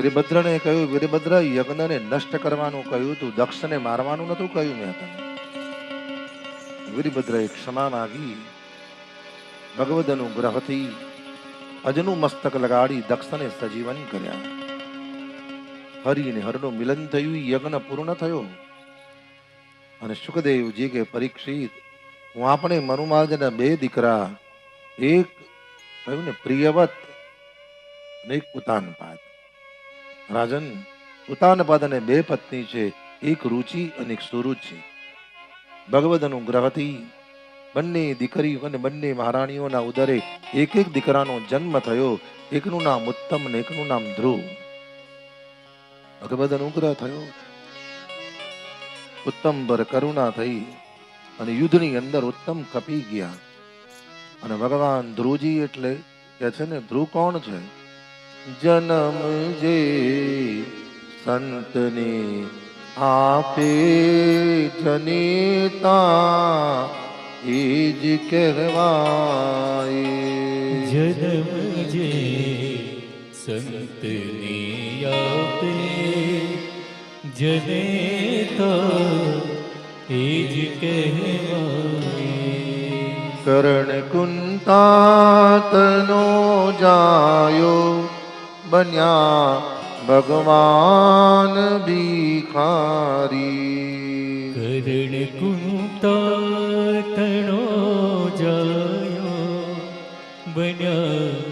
વીરભદ્રને કહ્યું, વીરભદ્ર, યજ્ઞને નષ્ટ કરવાનું કહ્યું, તું દક્ષને મારવાનું નતું કહ્યું મેં તને. વીરભદ્રએ ક્ષમા માગી ભગવદ અનુગ્રહથી અજનું મસ્તક લગાડી દક્ષને સજીવન કર્યા. હરિ હરનું મિલન થયું, યજ્ઞ પૂર્ણ થયો. અને સુખદેવજી કે પરીક્ષિત, હું આપણે મનુ બે દીકરા, એક, કહ્યું ને, પ્રિયવત અને એક ઉતાનપાદ રાજન ઉતાનપાદ અને બે પત્ની છે, એક રુચિ અને એક સુરુચિ. ભગવદ અનુગ્રહથી બંને દીકરીઓ અને બંને મહારાણીઓના ઉદરે એક એક દીકરાનો જન્મ થયો, એકનું નામ ઉત્તમ અને એકનું નામ ધ્રુવ. ભગવદ અનુગ્રહ થયો. ઉત્તમ પર કરુણા થઈ અને યુદ્ધની અંદર ઉત્તમ કપી ગયા. અને ભગવાન ધ્રુવજી એટલે કે છે ને, ધ્રુવ કોણ છે? જન્મ જે સંતને આપે જનેતા એ જ કહેવાય. જન્મ જે સંતને આપે જનેતા એ જ કહેવાય. કરણ કુંતાતનો જાયો બન્યા ભગવાન ભિખારી. કરણ કુંતા તણો જાયો બન્યા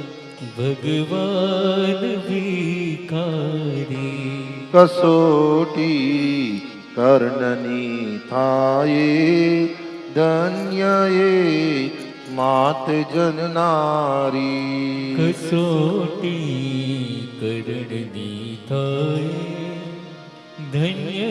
ભગવાન ભિખારી. કસોટી કર્ણની થાય ધન્ય એ માત જનનારી કસોટી કરડની થાય ધન્ય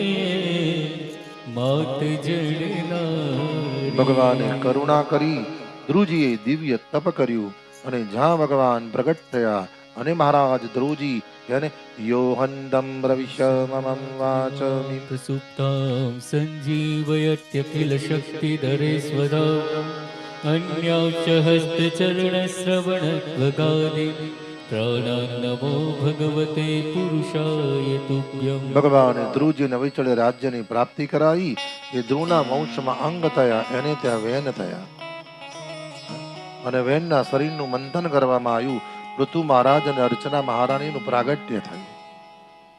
માત જનનારી ભગવાને કરુણા કરી ધ્રુજીએ દિવ્ય તપ કર્યું અને જ્યાં ભગવાન પ્રગટ થયા અને મહારાજ ધ્રુવજી એને યોહંદમ રવિશમમ વાચમિ. સુપ્તાં સંજીવયત્યખિલ શક્તિધરે સ્વધા અન્યાચ હસ્તચરણશ્રવણત્વગાદિ પ્રાણાન્નમો ભગવતે પુરુષાય તુભ્યમ ભગવાને પ્રાપ્તિ કરાવી એ ધ્રુવના વંશમાં અંગ થયા એને ત્યાં વેન થયા અને વેનના શરીરનું મંથન કરવામાં આવ્યું પૃથુ મહારાજ અને અર્ચના મહારાણીનું પ્રાગટ્ય થયું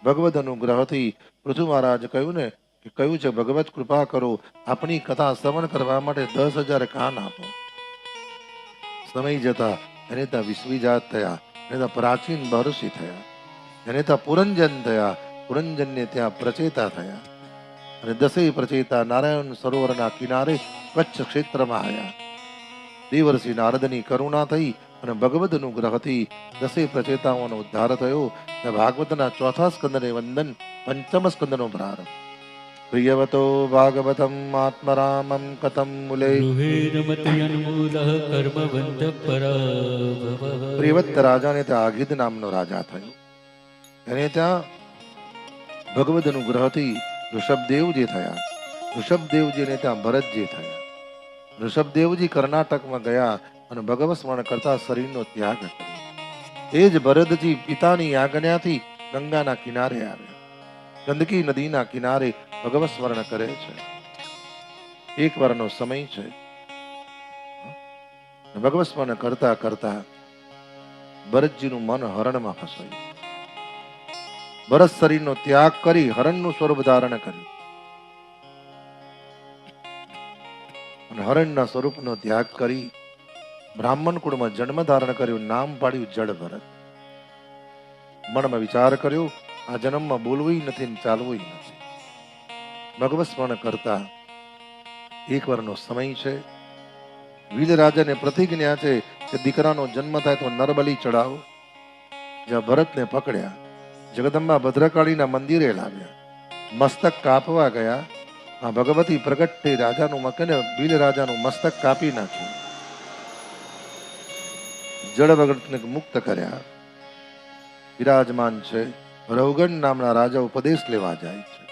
ભગવદ અનુગ્રહથી પૃથુ મહારાજ કહ્યું ને કે કહ્યું છે, ભગવત કૃપા કરો આપણી કથા શ્રવણ કરવા માટે દસ હજાર કાન આપો. સમય જતા એને ત્યાં વિશ્વીજાત થયા, એને ત્યાં પ્રાચીન મહર્ષિ થયા, એને ત્યાં પુરંજન થયા, પુરંજનને ત્યાં પ્રચેતા થયા. અને દસેય પ્રચેતા નારાયણ સરોવરના કિનારે કચ્છ ક્ષેત્રમાં આવ્યા. દેવર્ષિ નારદની કરુણા થઈ અને ભગવદ અનુગ્રહથી દસે પ્રચેતાઓનો ઉદ્ધાર થયો અને ભાગવતના ચોથા સ્કંદને વંદન પંચમ સ્કંદનો પ્રારંભ. કથમ મુલે ગૃહેરમતયન્મૂલઃ કર્મબંધ પરાભવઃ પ્રિયવત રાજાને ત્યાં આઘિદ નામનો રાજા થયો એને ત્યાં ભગવદ અનુગ્રહથી ઋષભદેવજી થયા ઋષભદેવજીને ત્યાં ભરતજી થયા ઋષભદેવજી કર્ણાટકમાં ગયા અને ભગવત સ્મરણ કરતા શરીરનો ત્યાગ કર્યો એ જ ભરતજી પિતાની આજ્ઞાથી ગંગાના કિનારે આવ્યા ગંદકી નદીના કિનારે ભગવત સ્મરણ કરે છે. એક વારનો સમય છે. ભગવત સ્મરણ કરતા કરતા ભરતજીનું મન હરણમાં ફસાયું. ભરત શરીરનો ત્યાગ કરી હરણનું સ્વરૂપ ધારણ કર્યું. અને હરણના સ્વરૂપનો ત્યાગ કરી બ્રાહ્મણ કુળમાં જન્મ ધારણ કર્યું, નામ પાડ્યું જડ ભરત. મનમાં વિચાર કર્યો આ જન્મમાં બોલવું નથી ને ચાલવું નથી. ભગવસ્મરણ કરતા એક વારનો સમય છે. વીર પ્રતિજ્ઞા છે કે દીકરાનો જન્મ થાય તો નરબલી ચડાવો. જ્યાં ભરતને પકડ્યા, જગદંબા ભદ્રકાળીના મંદિરે લાવ્યા. મસ્તક કાપવા ગયા. આ ભગવતી પ્રગટ થઈ રાજાનું મકને ભીલ રાજાનું મસ્તક કાપી નાખ્યું. જળ ભગતને મુક્ત કર્યા. વિરાજમાન છે. રવગણ નામના રાજા ઉપદેશ લેવા જાય છે.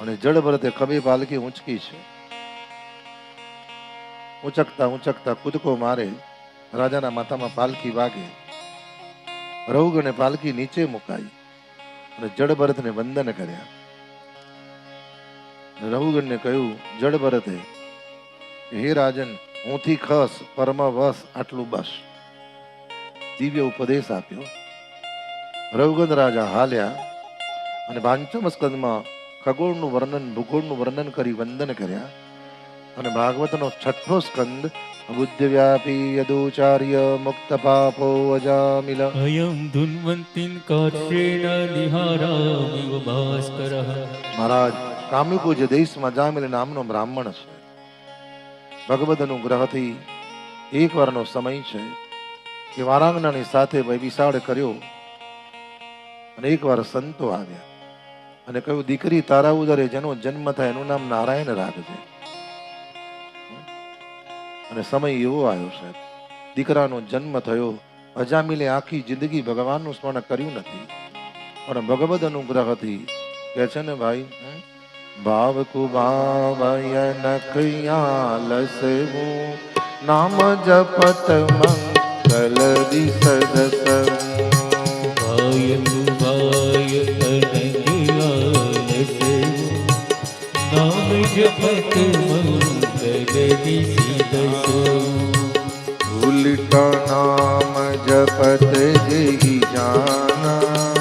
અને જળ ભરતે ખભે પાલકી ઊંચકી છે. ઊંચકતા ઊંચકતા કૂદકો મારે રાજાના માથામાં પાલકી વાગે. રવગણે પાલખી નીચે મુકાઈ અને જડ ભરતને વંદન કર્યા. રવગણને કહ્યું જડભરતે હે રાજન હુંથી ખસ પરમ વસ આટલું બસ. દિવ્ય ઉપદેશ આપ્યો. રઘુગણ રાજા હાલ્યા અને પાંચમ સ્કંદમાં ખગોળનું વર્ણન ભૂગોળનું વર્ણન કરી વંદન કર્યા. અને ભાગવતનો છઠ્ઠો સ્કંદ બુદ્ધવ્યાપી યદુચાર્ય મુક્ત પાપો અજામિલ. અયમ ધુન્વંતિન કાશ્યેન નિહારામિવ ભાસ્કર. મહારાજ કામરૂપુ જે દેશમાં જામિલ નામનો બ્રાહ્મણ છે. ભગવદ અનુગ્રહથી એક વારનો સમય છે કે વારાંગણાની સાથે વિશાળ કર્યો અને એકવાર સંતો આવ્યા અને કહ્યું, દીકરી, તારા ઉદરે જેનો જન્મ થાય એનું નામ નારાયણ રાખજે. અને સમય એવો આવ્યો સાહેબ. દીકરાનો જન્મ થયો. અજામિલે આખી જિંદગી ભગવાનનું સ્મરણ કર્યું નથી. પણ ભગવદ અનુગ્રહથી કે છે ને ભાઈ? ભાવ કુભાવયન લસવું નામ જપત મંગલ વિસદસવું ભાય નામ જપત જેહી જાના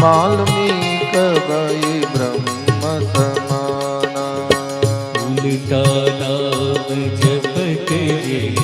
વાલ્મીક ભય બ્રહ્મ સમાના ઉલટા નામ જપત જે જાના